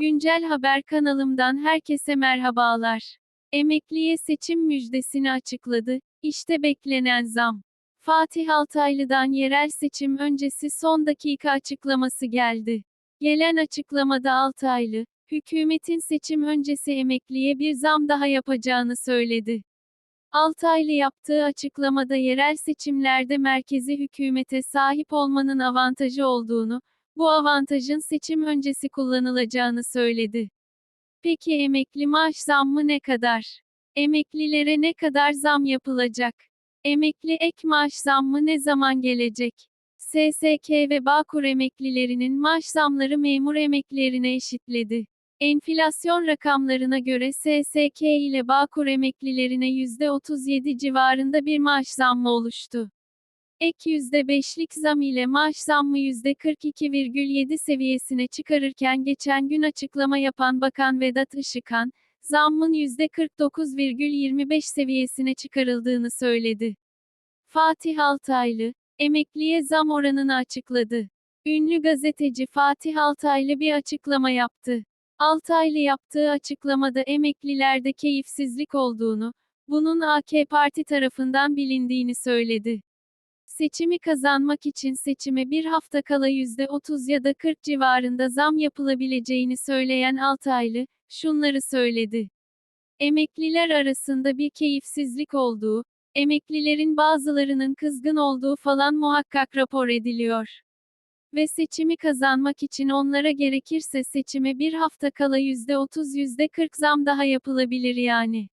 Güncel Haber kanalımdan herkese merhabalar. Emekliye seçim müjdesini açıkladı. İşte beklenen zam. Fatih Altaylı'dan yerel seçim öncesi son dakika açıklaması geldi. Gelen açıklamada Altaylı, hükümetin seçim öncesi emekliye bir zam daha yapacağını söyledi. Altaylı yaptığı açıklamada yerel seçimlerde merkezi hükümete sahip olmanın avantajı olduğunu, bu avantajın seçim öncesi kullanılacağını söyledi. Peki emekli maaş zammı ne kadar? Emeklilere ne kadar zam yapılacak? Emekli ek maaş zammı ne zaman gelecek? SSK ve Bağkur emeklilerinin maaş zamları memur emeklilerine eşitledi. Enflasyon rakamlarına göre SSK ile Bağkur emeklilerine %37 civarında bir maaş zammı oluştu. Ek %5'lik zam ile maaş zammı %42,7 seviyesine çıkarırken geçen gün açıklama yapan Bakan Vedat Işıkhan, zammın %49,25 seviyesine çıkarıldığını söyledi. Fatih Altaylı, emekliye zam oranını açıkladı. Ünlü gazeteci Fatih Altaylı bir açıklama yaptı. Altaylı yaptığı açıklamada emeklilerde keyifsizlik olduğunu, bunun AK Parti tarafından bilindiğini söyledi. Seçimi kazanmak için seçime bir hafta kala %30 ya da 40 civarında zam yapılabileceğini söyleyen Altaylı, şunları söyledi. Emekliler arasında bir keyifsizlik olduğu, emeklilerin bazılarının kızgın olduğu falan muhakkak rapor ediliyor. Ve seçimi kazanmak için onlara gerekirse seçime bir hafta kala %30-%40 zam daha yapılabilir yani.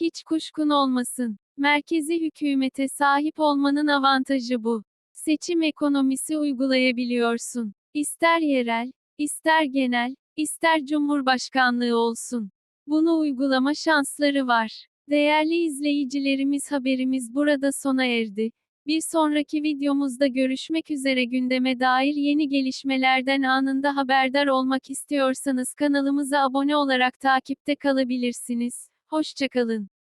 Hiç kuşkun olmasın. Merkezi hükümete sahip olmanın avantajı bu. Seçim ekonomisi uygulayabiliyorsun. İster yerel, ister genel, ister cumhurbaşkanlığı olsun. Bunu uygulama şansları var. Değerli izleyicilerimiz haberimiz burada sona erdi. Bir sonraki videomuzda görüşmek üzere gündeme dair yeni gelişmelerden anında haberdar olmak istiyorsanız kanalımıza abone olarak takipte kalabilirsiniz. Hoşçakalın.